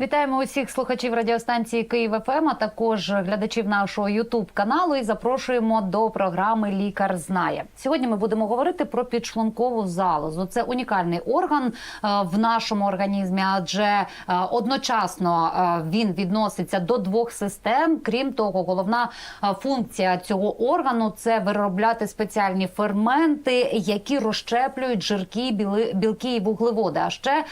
Вітаємо усіх слухачів радіостанції Київ ФМ, а також глядачів нашого Ютуб каналу. І запрошуємо до програми Лікар знає. Сьогодні ми будемо говорити про підшлункову залозу. Це унікальний орган е, в нашому організмі, адже е, одночасно е, він відноситься до двох систем. Крім того, головна функція цього органу це виробляти спеціальні ферменти, які розщеплюють жирки, білки і вуглеводи. А ще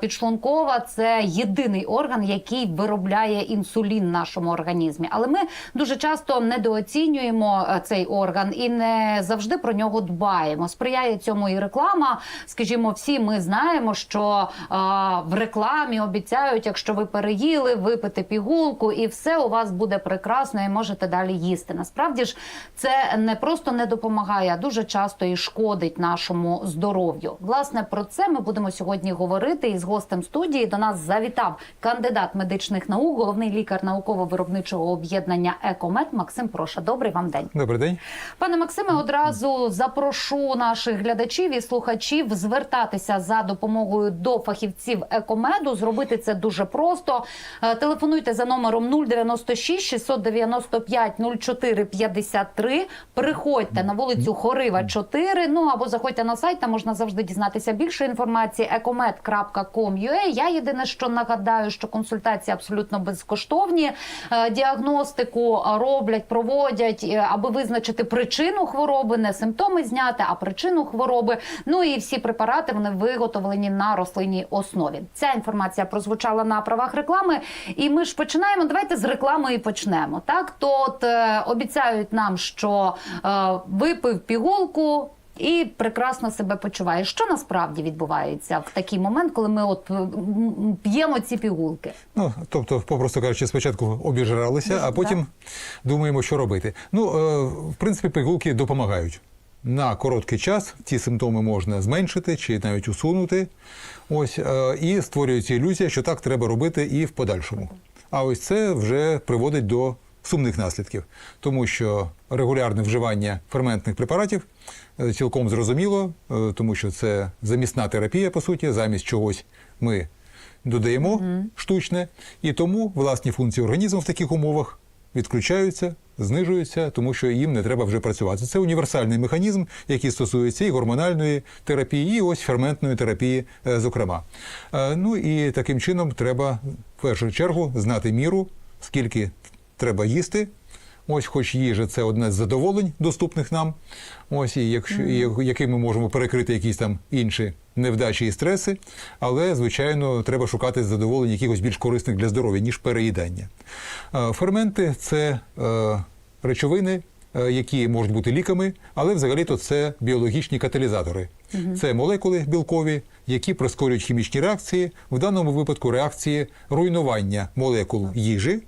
підшлункова це єдиний орган, який виробляє інсулін в нашому організмі. Але ми дуже часто недооцінюємо е, цей орган і не завжди про нього дбаємо. Сприяє цьому і реклама. Скажімо, всі ми знаємо, що е, в рекламі обіцяють, якщо ви переїли, випити пігулку, і все у вас буде прекрасно, і можете далі їсти. Насправді ж це не просто не допомагає, а дуже часто і шкодить нашому здоров'ю. Власне, про це ми будемо сьогодні говорити. І з гостем студії до нас завітав кандидат медичних наук, головний лікар науково-виробничого об'єднання Екомед Максим Проша. Добрий вам день. Добрий день. Пане Максиме, одразу запрошу наших глядачів і слухачів звертатися за допомогою до фахівців екомеду. Зробити це дуже просто. Е, Телефонуйте за номером 096 695 04 53. Приходьте на вулицю Хорива 4, Ну або заходьте на сайт, там можна завжди дізнатися більше інформації. ecomed.com.ua. Я єдине, що нагадаю, що консультації абсолютно безкоштовні. Е, Діагностику роблять, проводять, е, аби визначити причину хвороби, не симптоми зняти, а причину хвороби. Ну і всі препарати вони виготовлені на рослинній основі. Ця інформація прозвучала на правах реклами. І ми ж починаємо. Давайте з реклами і почнемо. Так, то от е, обіцяють нам, що е, випив пігулку. І прекрасно себе почуває. Що насправді відбувається в такий момент, коли ми от п'ємо ці пігулки? Ну тобто, попросту кажучи, спочатку обіжралися, а потім думаємо, що робити. Ну, е, в принципі, пігулки допомагають. На короткий час ці симптоми можна зменшити чи навіть усунути. Ось е, і створюється ілюзія, що так треба робити і в подальшому. А ось це вже приводить до сумних наслідків, тому що регулярне вживання ферментних препаратів е, цілком зрозуміло, е, тому що це замісна терапія, по суті, замість чогось ми додаємо штучне, і тому власні функції організму в таких умовах відключаються, знижуються, тому що їм не треба вже працювати. Це універсальний механізм, який стосується і гормональної терапії, і ось ферментної терапії, е, зокрема. Ну і таким чином треба в першу чергу знати міру, скільки треба їсти. Ось, хоч їжа це одне з задоволень, доступних нам. Ось, і якщо і яким ми можемо перекрити якісь там інші невдачі і стреси, але звичайно треба шукати задоволень якихось більш корисних для здоров'я, ніж переїдання. Е, Ферменти це е, речовини, е, які можуть бути ліками, але взагалі-то це біологічні каталізатори. Це молекули білкові, які прискорюють хімічні реакції, в даному випадку реакції руйнування молекул їжі,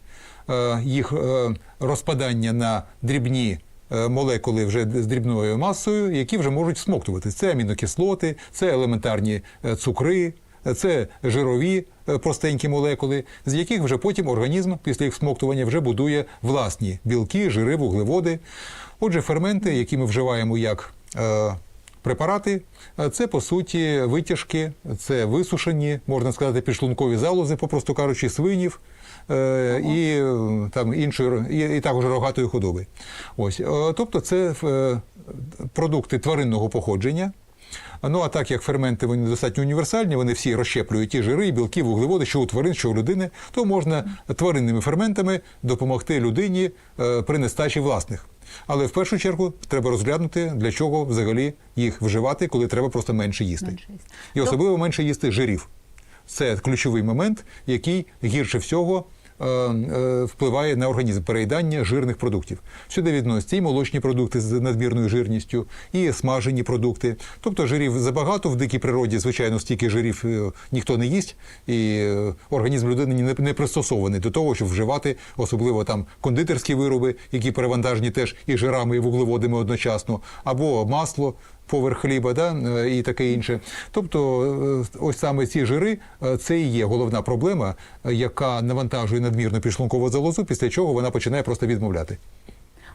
їх е, розпадання на дрібні е, молекули вже з дрібною масою, які вже можуть всмоктуватись. Це амінокислоти, це елементарні е, цукри, е, це жирові е, простенькі молекули, з яких вже потім організм після їх всмоктування вже будує власні білки, жири, вуглеводи. Отже, ферменти, які ми вживаємо як е, препарати, е, це по суті витяжки, це висушені, можна сказати, підшлункові залози, попросту кажучи, свинів. Е, І е, там іншої і, і також рогатої худоби. Ось, е, тобто, це продукти тваринного походження. Ну а так як ферменти вони достатньо універсальні, вони всі розщеплюють ті жири, білки, вуглеводи, що у тварин, що у людини, то можна тваринними ферментами допомогти людині при нестачі власних. Але в першу чергу треба розглянути, для чого взагалі їх вживати, коли треба просто менше їсти. Менше їсти. І особливо менше їсти жирів. Це ключовий момент, який гірше всього е, е, впливає на організм переїдання жирних продуктів. Сюди відносяться і молочні продукти з надмірною жирністю, і смажені продукти. Тобто жирів забагато в дикій природі, звичайно, стільки жирів е, ніхто не їсть, і організм людини не пристосований до того, щоб вживати особливо там кондитерські вироби, які перевантажені теж і жирами, і вуглеводами одночасно, або масло. Поверх хліба, да, е, і таке інше. Тобто, е, ось саме ці жири е, це і є головна проблема, яка навантажує надмірну підшлункову залозу, після чого вона починає просто відмовляти.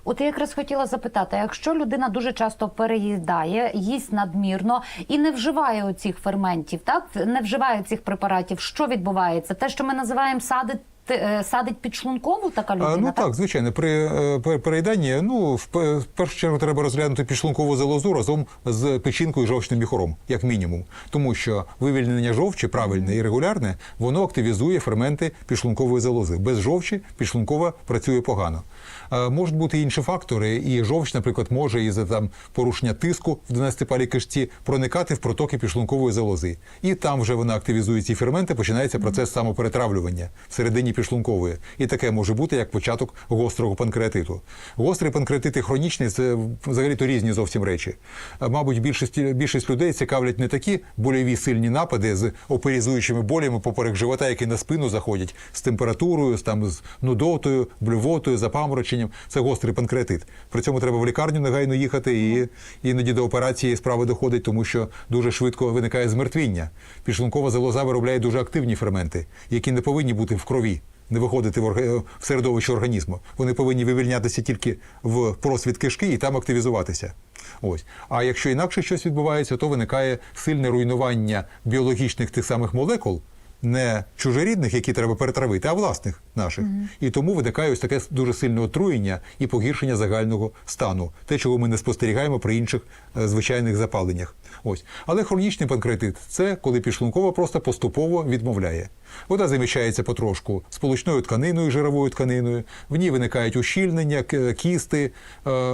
От я якраз хотіла запитати: якщо людина дуже часто переїдає, їсть надмірно і не вживає оцих ферментів, так не вживає цих препаратів, що відбувається? Те, що ми називаємо садити. Е, Садить підшлункову така людина? А, ну так, звичайно, при е, пер- переїданні, ну в в першу чергу треба розглянути підшлункову залозу разом з печінкою і жовчним міхором, як мінімум, тому що вивільнення жовчі правильне і регулярне, воно активізує ферменти підшлункової залози. Без жовчі підшлункова працює погано. Е, Можуть бути інші фактори, і жовч, наприклад, може із там порушення тиску в 12-палій кишці проникати в протоки підшлункової залози. І там вже вона активізує ці ферменти, починається процес самоперетравлювання всередині підшлункової. І таке може бути як початок гострого панкреатиту. Гострий панкреатит і хронічний це взагалі то різні зовсім речі. Е, Мабуть, більшість, більшість людей цікавлять не такі больові сильні напади з оперізуючими болями поперек живота, які на спину заходять з температурою, з там з нудотою, блювотою, запамороченням. Це гострий панкреатит. При цьому треба в лікарню негайно їхати, і іноді до операції справи доходить, тому що дуже швидко виникає змертвіння. Підшлункова залоза виробляє дуже активні ферменти, які не повинні бути в крові. Не виходити в середовище організму. Вони повинні вивільнятися тільки в просвіт кишки і там активізуватися. Ось. А якщо інакше щось відбувається, то виникає сильне руйнування біологічних тих самих молекул, не чужорідних, які треба перетравити, а власних наших. І тому виникає ось таке дуже сильне отруєння і погіршення загального стану, те, чого ми не спостерігаємо при інших е, звичайних запаленнях. Ось. Але хронічний панкреатит це коли підшлункова просто поступово відмовляє. Вода заміщається потрошку сполучною тканиною, жировою тканиною, в ній виникають ущільнення, кісти, е,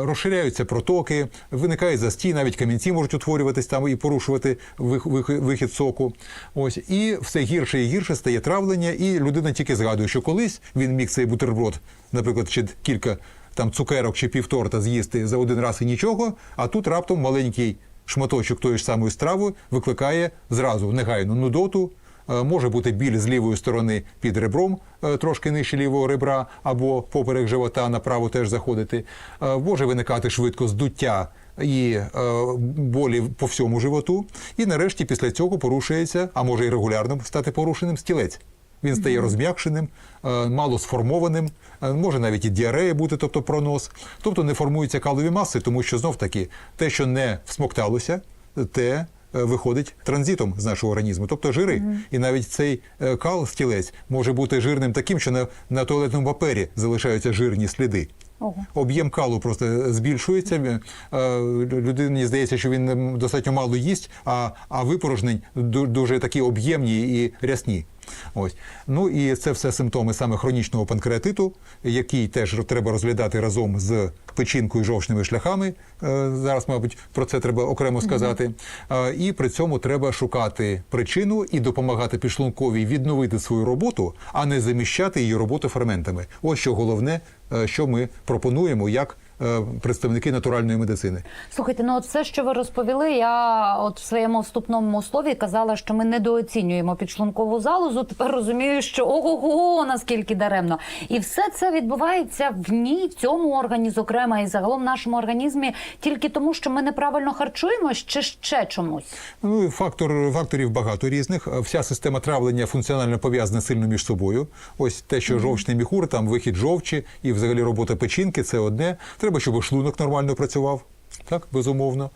розширяються протоки, виникає застій, навіть камінці можуть утворюватись там і порушувати вих- вих- вихід соку. Ось і все гірше і гірше стає травлення, і людина тільки згадує, що колись він міг цей бутерброд, наприклад, чи кілька там цукерок чи півторта з'їсти за один раз і нічого, а тут раптом маленький шматочок тої ж самої страви викликає зразу негайну нудоту. Е, Може бути біль з лівої сторони під ребром, е, трошки нижче лівого ребра, або поперек живота направо теж заходити. Е, Може виникати швидко здуття і е, болі по всьому животу. І нарешті після цього порушується, а може і регулярно стати порушеним стілець. Він стає розм'якшеним, е, мало сформованим, е, може навіть і діарея бути, тобто пронос. Тобто не формуються калові маси, тому що знов таки те, що не всмокталося, те виходить транзитом з нашого організму, тобто жири. І навіть цей кал стілець може бути жирним таким, що на, на туалетному папері залишаються жирні сліди. Об'єм калу просто збільшується. Е, Людині здається, що він достатньо мало їсть, а, а випорожнень дуже такі об'ємні і рясні. Ось. Ну і це все симптоми саме хронічного панкреатиту, який теж треба розглядати разом з печінкою і жовчними шляхами. Е, Зараз, мабуть, про це треба окремо сказати. Е, І при цьому треба шукати причину і допомагати підшлунковій відновити свою роботу, а не заміщати її роботу ферментами. Ось що головне, що ми пропонуємо як е, представники натуральної медицини. Слухайте, ну от все, що ви розповіли, я от в своєму вступному слові казала, що ми недооцінюємо підшлункову залозу. Тепер розумію, що ого, наскільки даремно. І все це відбувається в ній, в цьому органі, зокрема, і загалом в нашому організмі, тільки тому, що ми неправильно харчуємось, чи ще чомусь. Ну, фактор, факторів багато різних. Вся система травлення функціонально пов'язана сильно між собою. Ось те, що жовчний міхур, там вихід жовчі і взагалі робота печінки це одне. Треба, щоб шлунок нормально працював. Так, безумовно.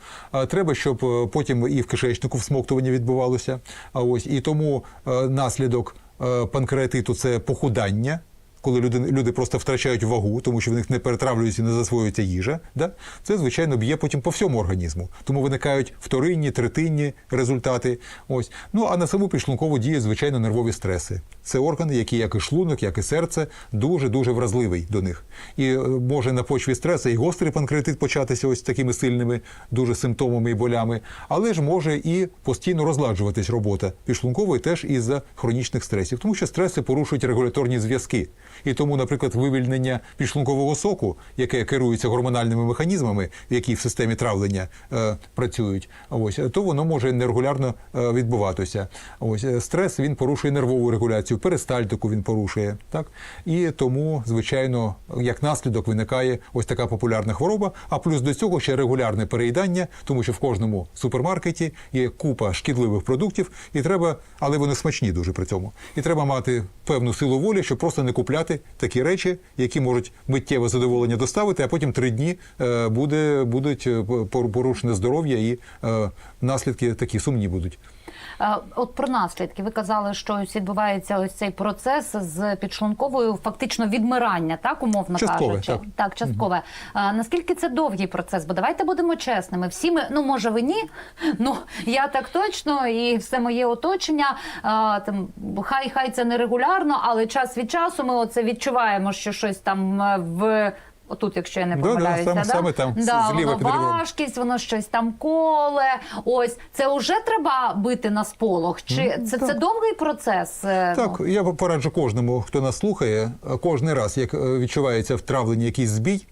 Треба, щоб е, потім і в кишечнику всмоктування відбувалося. А ось і тому е, наслідок е, панкреатиту це похудання. Коли люди, люди просто втрачають вагу, тому що в них не перетравлюється і не засвоюється їжа, да? це звичайно б'є потім по всьому організму. Тому виникають вторинні, третинні результати. Ось. Ну а на саму підшлункову діють, звичайно, нервові стреси. Це органи, які, як і шлунок, як і серце, дуже дуже вразливий до них. І е, може на почві стресу і гострий панкреатит початися ось такими сильними дуже симптомами і болями, але ж може і постійно розладжуватись робота підшлункової теж із-за хронічних стресів, тому що стреси порушують регуляторні зв'язки. І тому, наприклад, вивільнення підшлункового соку, яке керується гормональними механізмами, які в системі травлення е, працюють, ось то воно може нерегулярно е, відбуватися. Ось е, стрес він порушує нервову регуляцію, перистальтику він порушує. Так і тому, звичайно, як наслідок виникає ось така популярна хвороба. А плюс до цього ще регулярне переїдання, тому що в кожному супермаркеті є купа шкідливих продуктів, і треба, але вони смачні дуже при цьому. І треба мати певну силу волі, щоб просто не купляти такі речі, які можуть миттєве задоволення доставити, а потім три дні е, буде будуть е, пор- порушене здоров'я і е, наслідки такі сумні будуть. Е, От про наслідки ви казали, що ось відбувається ось цей процес з підшлунковою, фактично відмирання, так умовно Часткове, кажучи, так. часткове. А, наскільки це довгий процес? Бо давайте будемо чесними. Всі ми, ну може ви ні, ну я так точно, і все моє оточення. А, там хай хай це не регулярно, але час від часу ми оце відчуваємо, що щось там е, в. Отут, якщо я не Да-да, саме- да? саме там, да, зліва воно під важкість, воно щось там коле. Ось це вже треба бити на сполох. Чи це, це довгий процес? Е, Так, ну, я пораджу кожному, хто нас слухає, е, кожен раз, як е, відчувається в травленні якийсь збій,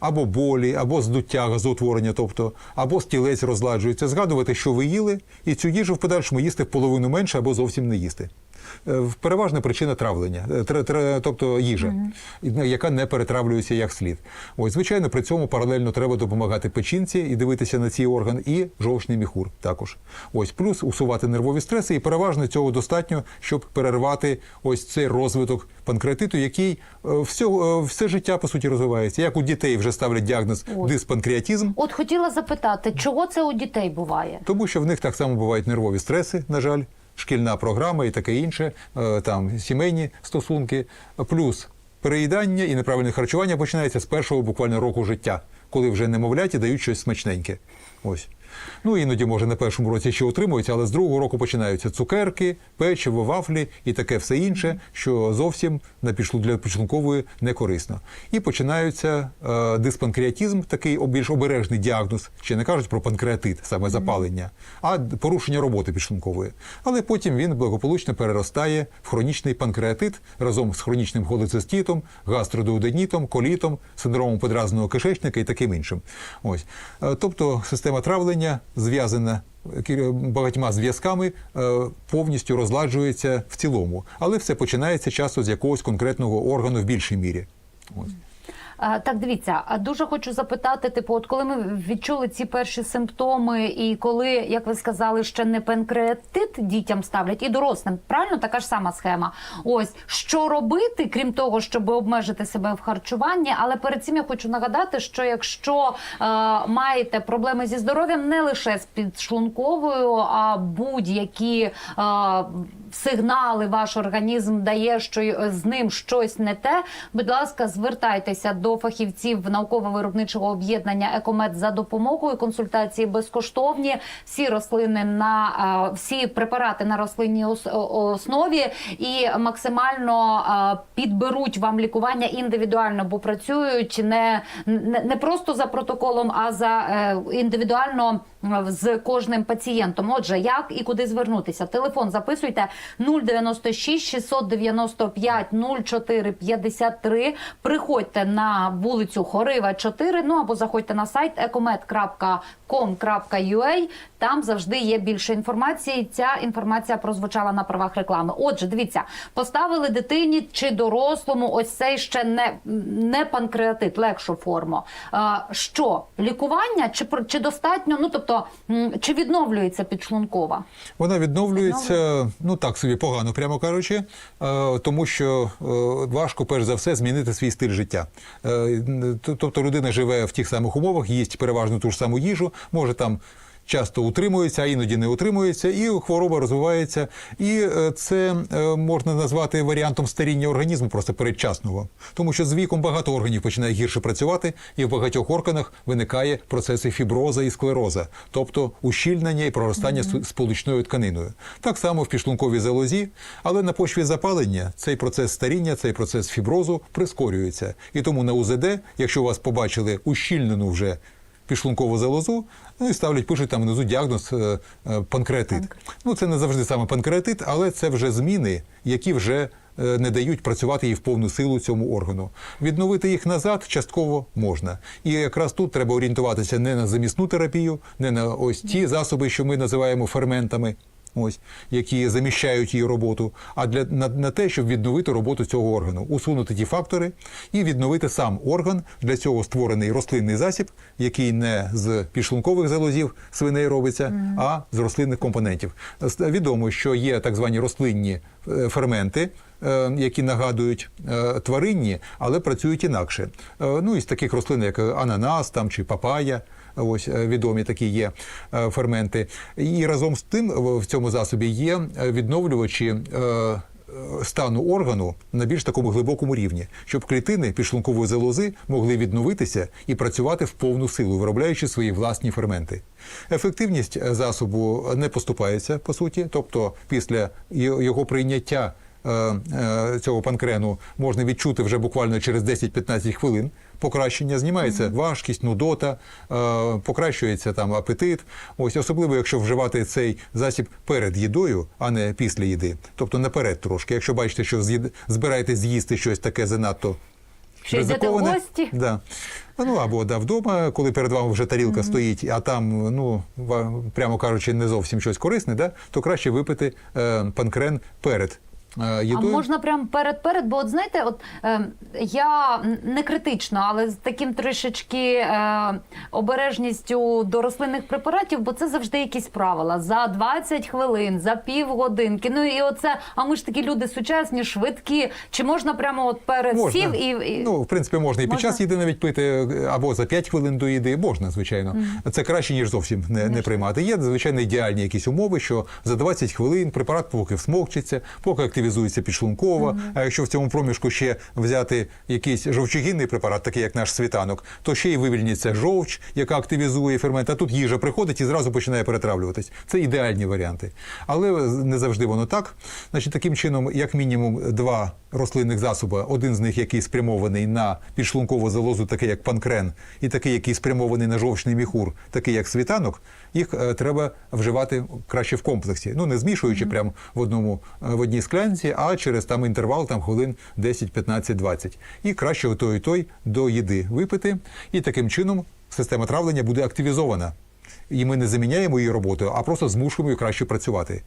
або болі, або здуття, газоутворення, тобто, або стілець розладжується, згадувати, що ви їли, і цю їжу в подальшому їсти в половину менше або зовсім не їсти. Е, Переважна причина травлення, е, тобто їжа, ну, яка не перетравлюється як слід. Ось, звичайно, при цьому паралельно треба допомагати печінці і дивитися на цей орган, і жовчний міхур також. Ось плюс усувати нервові стреси, і переважно цього достатньо, щоб перервати ось цей розвиток панкреатиту, який е, все, все життя по суті розвивається. Як у дітей вже ставлять діагноз От. диспанкреатизм. От хотіла запитати, чого це у дітей буває? Тому що в них так само бувають нервові стреси, на жаль, шкільна програма і таке інше, е, там сімейні стосунки, плюс переїдання і неправильне харчування починається з першого буквально року життя, коли вже немовляті дають щось смачненьке. Ось. Ну, іноді, може, на першому році ще утримуються, але з другого року починаються цукерки, печиво, вафлі і таке все інше, що зовсім на підшлу для підшлункової не корисно. І починаються е, диспанкреатизм, такий більш обережний діагноз. Ще не кажуть про панкреатит, саме запалення, а порушення роботи підшлункової. Але потім він благополучно переростає в хронічний панкреатит разом з хронічним холециститом, гастродуоденітом, колітом, синдромом подразненого кишечника і таким іншим. Ось. Е, Тобто система травлення зв'язана зв'язане багатьма зв'язками, е, повністю розладжується в цілому. Але все починається часто з якогось конкретного органу в більшій мірі. Ось. Так, дивіться, а дуже хочу запитати: типу, от коли ми відчули ці перші симптоми, і коли, як ви сказали, ще не панкреатит дітям ставлять і дорослим, правильно така ж сама схема. Ось що робити, крім того, щоб обмежити себе в харчуванні. Але перед цим я хочу нагадати, що якщо е, маєте проблеми зі здоров'ям, не лише з підшлунковою, а будь-які е, сигнали ваш організм дає, що з ним щось не те. Будь ласка, звертайтеся до фахівців науково-виробничого об'єднання Екомед за допомогою. Консультації безкоштовні. Всі рослини на е, всі препарати на рослинній ос- основі і максимально е, підберуть вам лікування індивідуально, бо працюють не, не, не просто за протоколом, а за е, індивідуально е, з кожним пацієнтом. Отже, як і куди звернутися? Телефон записуйте 096 695 04 53. Приходьте на вулицю Хорива 4, ну або заходьте на сайт ecomed.com.ua. Там завжди є більше інформації. Ця інформація прозвучала на правах реклами. Отже, дивіться, поставили дитині чи дорослому ось цей ще не, не панкреатит, легшу форму. Що лікування чи чи достатньо? Ну тобто, м, чи відновлюється підшлункова? Вона відновлюється, ну так собі погано, прямо кажучи, е, тому що е, важко, перш за все, змінити свій стиль життя. Е, Тобто людина живе в тих самих умовах, їсть переважно ту ж саму їжу, може там. Часто утримується, а іноді не утримується, і хвороба розвивається. І е, це е, можна назвати варіантом старіння організму, просто передчасного. Тому що з віком багато органів починає гірше працювати, і в багатьох органах виникає процеси фіброза і склероза, тобто ущільнення і проростання mm сполучною тканиною. Так само в підшлунковій залозі, але на почві запалення цей процес старіння, цей процес фіброзу прискорюється. І тому на УЗД, якщо вас побачили ущільнену вже підшлункову залозу, ну і ставлять, пишуть там внизу діагноз панкреатит. Панк. панкреатит. Ну це не завжди саме панкреатит, але це вже зміни, які вже е, не дають працювати їй в повну силу цьому органу. Відновити їх назад частково можна. І якраз тут треба орієнтуватися не на замісну терапію, не на ось ті засоби, що ми називаємо ферментами. Ось які заміщають її роботу, а для на, на те, щоб відновити роботу цього органу, усунути ті фактори і відновити сам орган. Для цього створений рослинний засіб, який не з підшлункових залозів свиней робиться, а з рослинних компонентів. Відомо, що є так звані рослинні е, ферменти. е, Які нагадують е, тваринні, але працюють інакше. Ну із таких рослин, як ананас там чи папая, Ось е, відомі такі є е, ферменти. І разом з тим в- цьому засобі є е, відновлювачі. Стану органу на більш такому глибокому рівні, щоб клітини підшлункової залози могли відновитися і працювати в повну силу, виробляючи свої власні ферменти. Ефективність засобу не поступається по суті, тобто після його прийняття цього панкрену можна відчути вже буквально через 10-15 хвилин. Покращення знімається важкість, нудота, е, покращується там апетит. Ось особливо, якщо вживати цей засіб перед їдою, а не після їди. Тобто наперед трошки. Якщо бачите, що збираєтесь з'їсти щось таке занадто Що йдете в ризиковане, гості? Да. Ну або да, вдома, коли перед вами вже тарілка стоїть, а там, ну прямо кажучи, не зовсім щось корисне, да, то краще випити е, панкрен перед е, А можна прямо перед перед, бо от знаєте, от е, я не критично, але з таким трішечки е, обережністю до рослинних препаратів, бо це завжди якісь правила за 20 хвилин, за півгодинки. Ну і оце, а ми ж такі люди сучасні, швидкі. Чи можна прямо от перед Можна. сів і, і... Ну, в принципі, можна і під Можна? час їди навіть пити, е, або за 5 хвилин до їди, можна, звичайно. Це краще, ніж зовсім не, не приймати. Є, звичайно, ідеальні якісь умови, що за 20 хвилин препарат поки всмокчиться, поки активізується підшлункова. А якщо в цьому проміжку ще взяти якийсь жовчогінний препарат, такий як наш світанок, то ще й вивільниться жовч, яка активізує фермент. А тут їжа приходить і зразу починає перетравлюватись. Це ідеальні варіанти. Але не завжди воно так. Значить, таким чином, як мінімум, два рослинних засоби. Один з них, який спрямований на підшлункову залозу, такий як панкрен, і такий, який спрямований на жовчний міхур, такий як світанок, їх е, треба вживати краще в комплексі. Ну не змішуючи прямо в одному е, в одній склянці, а через там інтервал там хвилин 10, 15, 20. І краще той і той до їди випити. І таким чином система травлення буде активізована. І ми не заміняємо її роботу, а просто змушуємо її краще працювати.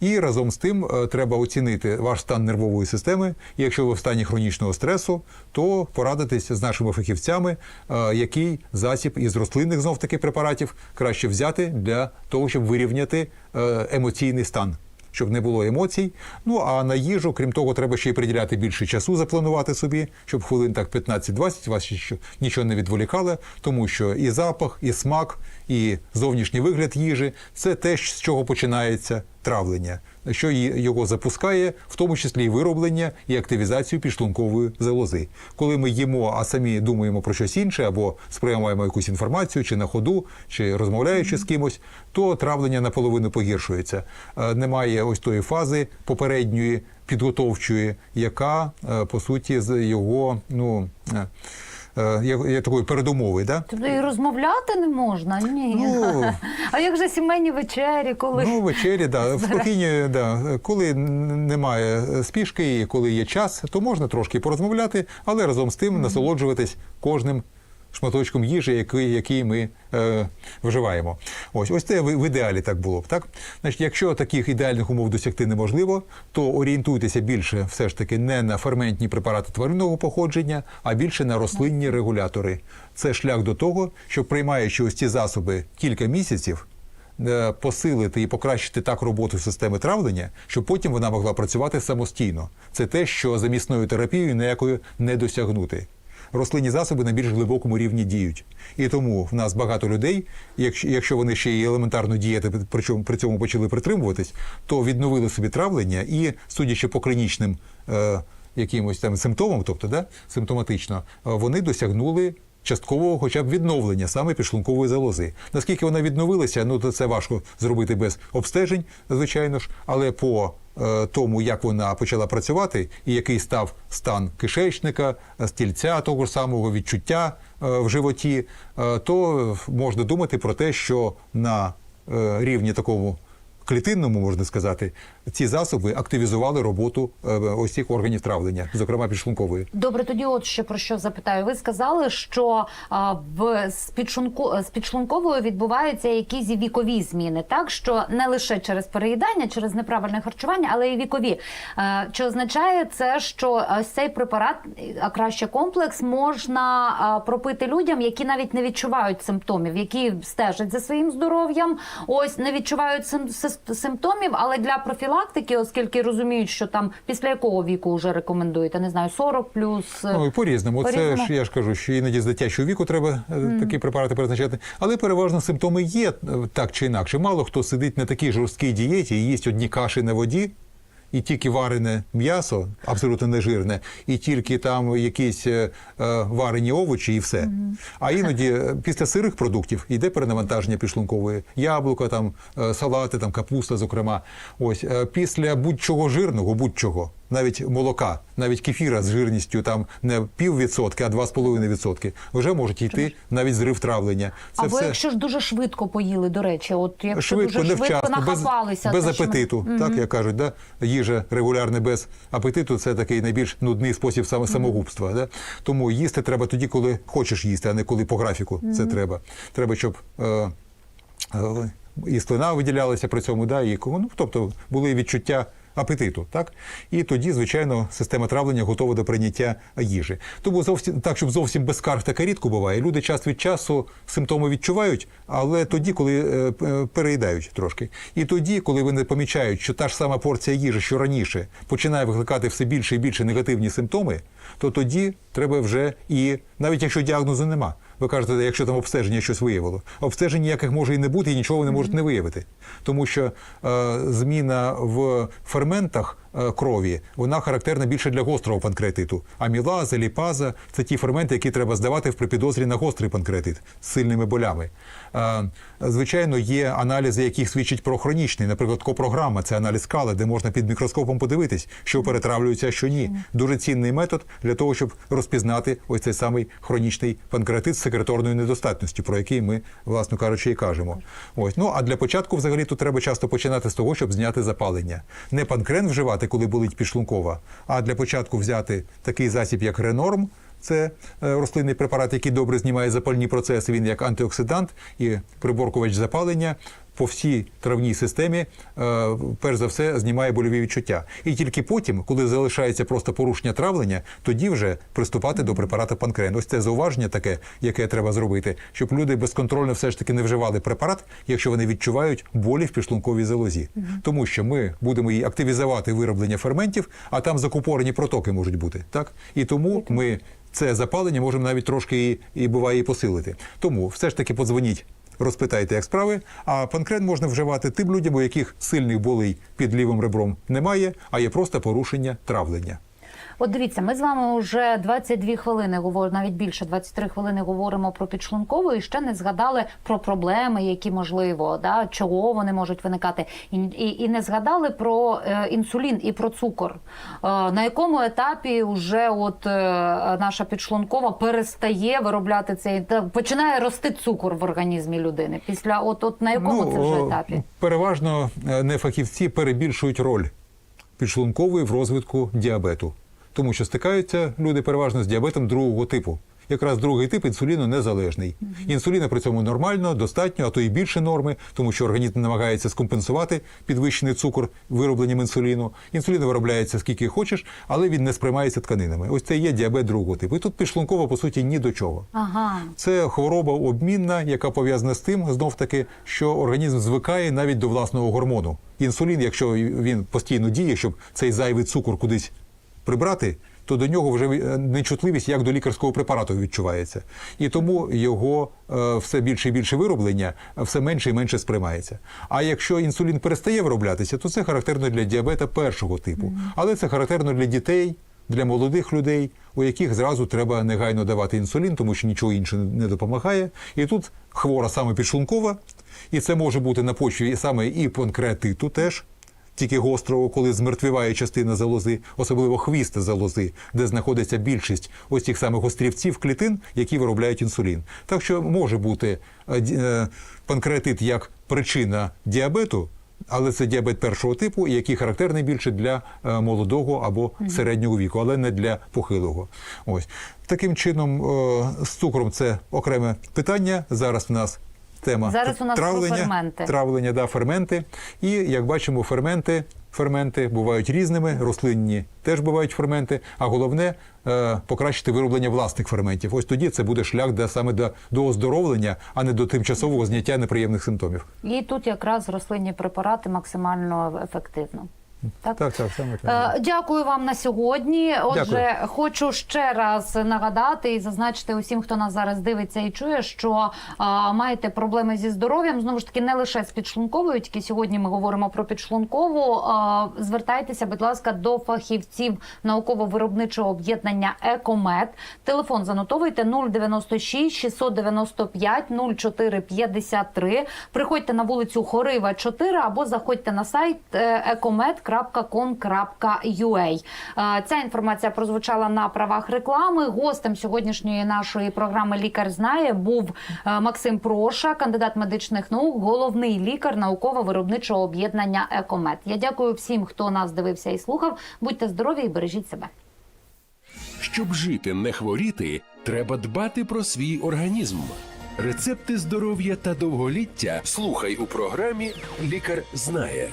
І разом з тим е, треба оцінити ваш стан нервової системи. І якщо ви в стані хронічного стресу, то порадитися з нашими фахівцями, е, який засіб із рослинних знов таки препаратів краще взяти для того, щоб вирівняти е, емоційний стан. Щоб не було емоцій. Ну а на їжу, крім того, треба ще й приділяти більше часу, запланувати собі, щоб хвилин так 15-20 вас нічого не відволікало, тому що і запах, і смак, і зовнішній вигляд їжі це те, з чого починається травлення, що його запускає, в тому числі і вироблення і активізацію підшлункової залози. Коли ми їмо, а самі думаємо про щось інше, або сприймаємо якусь інформацію, чи на ходу, чи розмовляючи з кимось, то травлення наполовину погіршується. Е, Немає ось тої фази попередньої підготовчої, яка е, по суті з його ну. Е, я Є, є такої передумови, да? Тобто і розмовляти не можна? Ні. Ну, А як же сімейні вечері, коли Ну, вечері, да, в спокійні, да. Коли немає спішки і коли є час, то можна трошки порозмовляти, але разом з тим насолоджуватись кожним шматочком їжі, який, який ми е, вживаємо. Ось, ось це в, в ідеалі так було б. Так? Значить, якщо таких ідеальних умов досягти неможливо, то орієнтуйтеся більше все ж таки не на ферментні препарати тваринного походження, а більше на рослинні регулятори. Це шлях до того, що приймаючи ось ці засоби кілька місяців, е, посилити і покращити так роботу системи травлення, щоб потім вона могла працювати самостійно. Це те, що замісною терапією ніякою не досягнути. Рослинні засоби на більш глибокому рівні діють. І тому в нас багато людей, якщо, вони ще й елементарно діяти, причому при цьому почали притримуватись, то відновили собі травлення і, судячи по клінічним е, якимось там симптомам, тобто да, симптоматично, е, вони досягнули часткового хоча б відновлення саме підшлункової залози. Наскільки вона відновилася, ну то це важко зробити без обстежень, звичайно ж, але по тому, як вона почала працювати, і який став стан кишечника, е, стільця того ж самого відчуття е, в животі, е, то можна думати про те, що на е, рівні такому клітинному, можна сказати, ці засоби активізували роботу е, ось цих органів травлення, зокрема підшлункової. Добре, тоді от ще про що запитаю. Ви сказали, що в з, підшлунку, з підшлунковою відбуваються якісь вікові зміни, так що не лише через переїдання, через неправильне харчування, але й вікові. Е, Чи означає це, що цей препарат, а краще комплекс, можна пропити людям, які навіть не відчувають симптомів, які стежать за своїм здоров'ям, ось не відчувають сим, симптомів, але для профілактики, оскільки розуміють, що там після якого віку вже рекомендуєте, не знаю, 40 плюс. е, Ну і по-різному. Це По-різному. ж я ж кажу, що іноді з дитячого віку треба е, такі препарати призначати. Але переважно симптоми є е, так чи інакше. Мало хто сидить на такій жорсткій дієті і їсть одні каші на воді. І тільки варене м'ясо, абсолютно нежирне, і тільки там якісь е, е, варені овочі, і все. А іноді е, після сирих продуктів йде перенавантаження підшлункової, яблука, там е, салати, там капуста, зокрема. Ось після будь-чого жирного, будь-чого, навіть молока, навіть кефіра з жирністю там не піввідсотки, а 2,5 відсотки, вже можуть йти навіть зрив травлення. Це Або все якщо ж дуже швидко поїли, до речі, от якщо швидко, дуже швидко невчасно, без, нахапалися, без це ж ми- апетиту, так як кажуть, да? їжа регулярне без апетиту це такий найбільш нудний спосіб самогубства. Да? Тому їсти треба тоді, коли хочеш їсти, а не коли по графіку. Це треба. Треба, щоб. Е, е, і слина виділялася при цьому, да, і ну, тобто були відчуття апетиту, так? І тоді, звичайно, система травлення готова до прийняття їжі. Тому зовсім так, щоб зовсім без скарг таке рідко буває. Люди час від часу симптоми відчувають, але тоді, коли е, е, переїдають трошки. І тоді, коли вони помічають, що та ж сама порція їжі, що раніше, починає викликати все більше і більше негативні симптоми, то тоді треба вже і навіть якщо діагнозу нема. Ви кажете, якщо там обстеження щось виявило. Обстежень ніяких може і не бути, і нічого вони можуть не виявити. Тому що е, зміна в ферментах крові вона характерна більше для гострого панкреатиту. Амілаза, ліпаза це ті ферменти, які треба здавати в припідозрі на гострий панкреатит з сильними болями. Е, звичайно, є аналізи, які свідчать про хронічний, наприклад, копрограма це аналіз кали, де можна під мікроскопом подивитись, що перетравлюється, що ні. Дуже цінний метод для того, щоб розпізнати ось цей самий хронічний панкреатит з секреторною недостатністю, про який ми, власно кажучи, і кажемо. Ось ну а для початку, взагалі, тут треба часто починати з того, щоб зняти запалення. Не панкрен вживати, коли болить підшлункова, а для початку взяти такий засіб, як Ренорм. Це е, рослинний препарат, який добре знімає запальні процеси. Він як антиоксидант і приборкувач запалення по всій травній системі, е, перш за все, знімає больові відчуття. І тільки потім, коли залишається просто порушення травлення, тоді вже приступати до препарату панкрен. Ось це зауваження таке, яке треба зробити, щоб люди безконтрольно все ж таки не вживали препарат, якщо вони відчувають болі в підшлунковій залозі. Тому що ми будемо її активізувати вироблення ферментів, а там закупорені протоки можуть бути. Так? І тому ми це запалення можемо навіть трошки і, і буває і посилити. Тому все ж таки подзвоніть. Розпитайте, як справи. А панкрен можна вживати тим людям, у яких сильних болей під лівим ребром немає, а є просто порушення травлення. От дивіться, ми з вами вже 22 хвилини говоримо, навіть більше 23 хвилини говоримо про підшлункову і ще не згадали про проблеми, які можливо, да, чого вони можуть виникати, і, і, і не згадали про е, інсулін і про цукор. Е, на якому етапі вже от е, наша підшлункова перестає виробляти цей та починає рости цукор в організмі людини? Після от, от на якому це вже етапі? Переважно е, нефахівці перебільшують роль підшлункової в розвитку діабету, тому що стикаються люди переважно з діабетом другого типу. Якраз другий тип інсуліну незалежний. Інсуліна при цьому нормально, достатньо, а то і більше норми, тому що організм намагається скомпенсувати підвищений цукор виробленням інсуліну. Інсулін виробляється скільки хочеш, але він не сприймається тканинами. Ось це є діабет другого типу. І тут підшлункова, по суті, ні до чого. Ага. Це хвороба обмінна, яка пов'язана з тим, знов таки, що організм звикає навіть до власного гормону. Інсулін, якщо він постійно діє, щоб цей зайвий цукор кудись прибрати, то до нього вже е, нечутливість як до лікарського препарату відчувається. І тому його е, все більше і більше вироблення е, все менше і менше сприймається. А якщо інсулін перестає вироблятися, то це характерно для діабета першого типу. Але це характерно для дітей, для молодих людей, у яких зразу треба негайно давати інсулін, тому що нічого іншого не допомагає. І тут хвора саме підшлункова, і це може бути на почві саме і панкреатиту теж. Тільки гострого, коли змертвіває частина залози, особливо хвіст залози, де знаходиться більшість ось тих самих острівців клітин, які виробляють інсулін. Так що може бути е, е, панкреатит як причина діабету Але це діабет першого типу, який характерний більше для е, молодого або середнього віку, але не для похилого. Ось таким чином з цукром це окреме питання. Зараз в нас тема Зараз у нас про травлення, ферменти. травлення, да, ферменти. І як бачимо, ферменти, ферменти бувають різними, рослинні теж бувають ферменти, а головне е, покращити вироблення власних ферментів. Ось тоді це буде шлях де, саме до, до оздоровлення, а не до тимчасового зняття неприємних симптомів. І тут якраз рослинні препарати максимально ефективно. Так? Так, так, саме так. Е, Дякую вам на сьогодні. Отже, Дякую. хочу ще раз нагадати і зазначити усім, хто нас зараз дивиться і чує, що а, маєте проблеми зі здоров'ям. Знову ж таки, не лише з підшлунковою, тільки сьогодні ми говоримо про підшлункову. А, звертайтеся, будь ласка, до фахівців науково-виробничого об'єднання Екомед. Телефон занотовуйте 096 695 0453. Приходьте на вулицю Хорива 4 або заходьте на сайт е, ecomed.com.ua. Е, Ця інформація прозвучала на правах реклами. Гостем сьогоднішньої нашої програми Лікар знає був е, Максим Проша, кандидат медичних наук, головний лікар науково-виробничого об'єднання Екомед. Я дякую всім, хто нас дивився і слухав. Будьте здорові і бережіть себе. Щоб жити, не хворіти, треба дбати про свій організм. Рецепти здоров'я та довголіття слухай у програмі Лікар знає